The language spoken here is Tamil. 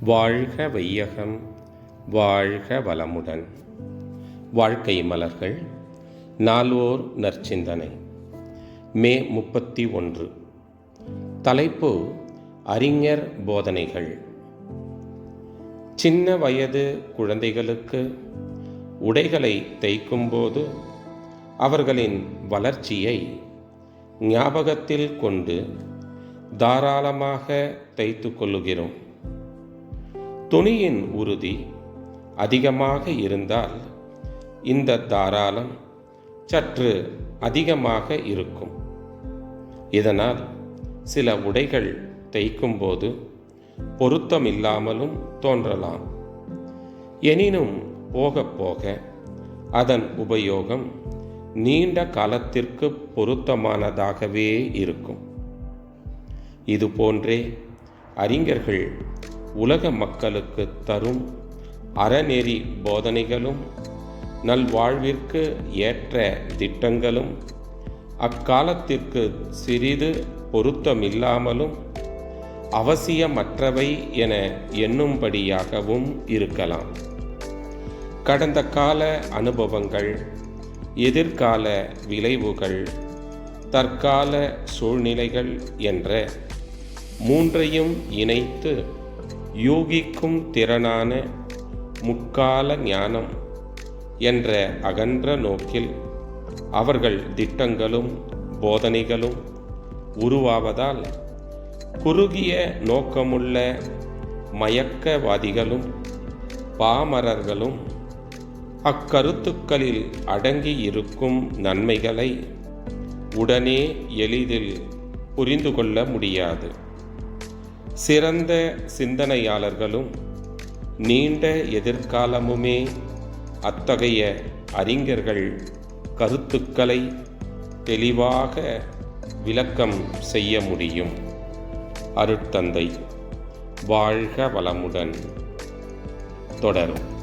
வாழ்க வையகம் வாழ்க வளமுடன். வாழ்க்கை மலர்கள் நால்வோர் நற்சிந்தனை. மே முப்பத்தி ஒன்று. தலைப்பு அறிஞர் போதனைகள். சின்ன வயது குழந்தைகளுக்கு உடைகளை தைக்கும்போது அவர்களின் வளர்ச்சியை ஞாபகத்தில் கொண்டு தாராளமாக தைத்து கொள்ளுகிறோம். துணியின் உறுதி அதிகமாக இருந்தால் இந்த தாராளம் சற்று அதிகமாக இருக்கும். இதனால் சில உடைகள் தைக்கும்போது பொருத்தமில்லாமலும் தோன்றலாம். எனினும் போக போக அதன் உபயோகம் நீண்ட காலத்திற்கு பொருத்தமானதாகவே இருக்கும். இதுபோன்றே அறிஞர்கள் உலக மக்களுக்கு தரும் அறநெறி போதனைகளும் நல்வாழ்விற்கு ஏற்ற திட்டங்களும் அக்காலத்திற்கு சிறிது பொருத்தமில்லாமலும் அவசியமற்றவை என எண்ணும்படியாகவும் இருக்கலாம். கடந்த கால அனுபவங்கள் எதிர்கால விளைவுகள் தற்கால சூழ்நிலைகள் என்ற மூன்றையும் இணைத்து யூகிக்கும் திறனான முக்கால ஞானம் என்ற அகன்ற நோக்கில் அவர்கள் திட்டங்களும் போதனைகளும் உருவாவதால் குறுகிய நோக்கமுள்ள மயக்கவாதிகளும் பாமரர்களும் அக்கருத்துக்களில் அடங்கி இருக்கும் நன்மைகளை உடனே எளிதில் புரிந்து கொள்ள முடியாது. சிறந்த சிந்தனையாளர்களும் நீண்ட எதிர்காலமுமே அத்தகைய அறிஞர்கள் கருத்துக்களை தெளிவாக விளக்கம் செய்ய முடியும். அருட்தந்தை வாழ்க வளமுடன். தொடரும்.